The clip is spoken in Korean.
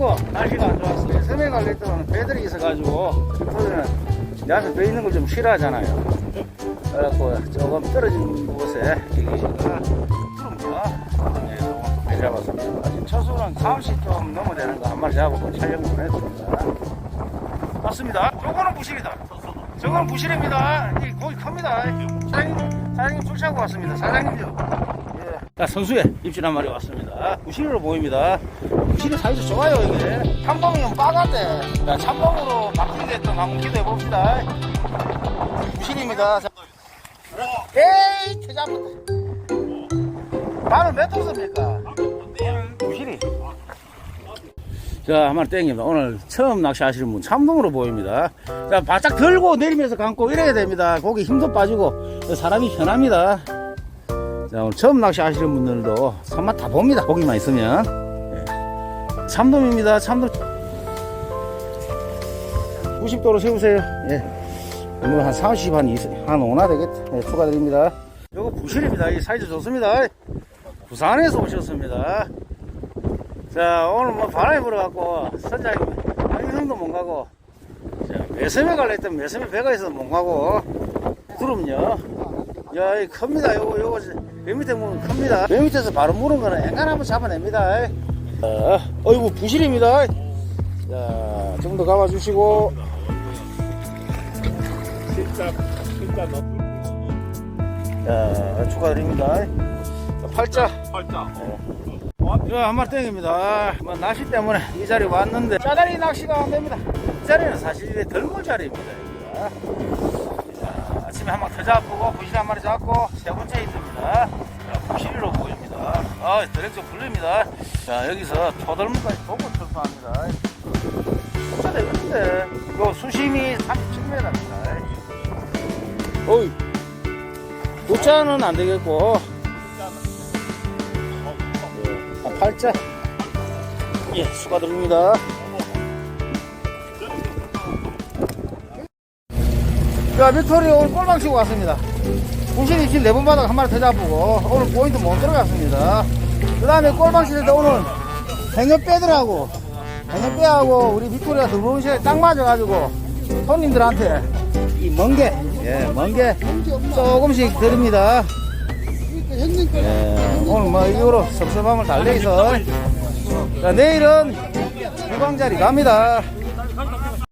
춥고 날씨가 안 좋았어요. 섬에 갈래 때는 배들이 있어가지고 그러면 야수 배 있는 걸 좀 싫어하잖아요. 그래갖고 조금 떨어진 곳에 계기가 푸른겨 네, 조금 배 잡았습니다. 아직 초수는 30 좀 넘어 되는 거 한 마리 잡고 촬영 좀 했습니다. 맞습니다. 요거는 부실이다. 저건 부실입니다. 이 거기 큽니다. 사장님, 사장님 술 차고 왔습니다. 사장님요. 예. 자, 선수에 입질 한 마리 왔습니다. 부실으로 보입니다. 부실이 사이즈 좋아요, 이게. 참봉이면 빠간데. 자, 참봉으로 바뀌겠던 한번 기대해 봅시다. 부실입니다. 자. 에이, 퇴장부터. 바늘 몇 통습니까? 부실이. 자, 한 마리 땡깁니다. 오늘 처음 낚시하시는 분 참동으로 보입니다. 자, 바짝 들고 내리면서 감고 이래야 됩니다. 고기 힘도 빠지고 사람이 편합니다. 자, 오늘 처음 낚시하시는 분들도 손맛 다 봅니다. 고기만 있으면. 예. 참돔입니다. 참돔. 90도로 세우세요. 예. 오늘 한 30, 한 20, 한 5나 되겠다. 예, 추가드립니다. 요거 부실입니다. 이 사이즈 좋습니다. 부산에서 오셨습니다. 자, 오늘 뭐 바람이 불어갖고, 선장님, 한성도 못 가고, 자, 매섬에 갈라 했더니 매섬에 배가 있어서 못 가고, 그럼요. 야, 이 큽니다. 요거, 요거, 배 밑에 물은 큽니다. 배 밑에서 바로 물은 거는 앵간 한번 잡아냅니다. 어, 어이구, 부실입니다. 자, 좀 더 감아주시고, 진짜 진짜 너 자, 축하드립니다. 자, 팔자. 팔자. 이거 한 마리 땡입니다. 뭐 낚시 때문에 이 자리 왔는데 짜다리 낚시가 안 됩니다. 이 자리는 사실 덜물 자리입니다. 여기가. 자, 아침에 한 마리 더 잡고 부실 한 마리 잡고 세 번째 히트입니다. 자, 부실로 보입니다. 아, 드랙 좀 불립니다. 자, 여기서 토덜물까지 보고 출파합니다. 진짜 되겠는데. 이거 수심이 37m입니다. 어이. 도차는 안 되겠고. 아, 팔자. 예, 축하드립니다. 자, 빅토리 오늘 꼴방 치고 왔습니다. 부실이 지금 네번 바닥 한 마리 더 잡고, 오늘 포인트 못 들어갔습니다. 그 다음에 꼴방 칠때 오늘 행여빼들하고, 행여 빼하고 우리 빅토리가 들어오는 시간에 딱 맞아가지고, 손님들한테 이 멍게, 예, 멍게 조금씩 드립니다. 예, 오늘 뭐 이거로 섭섭함을 달래서 자, 내일은 유광자리 갑니다.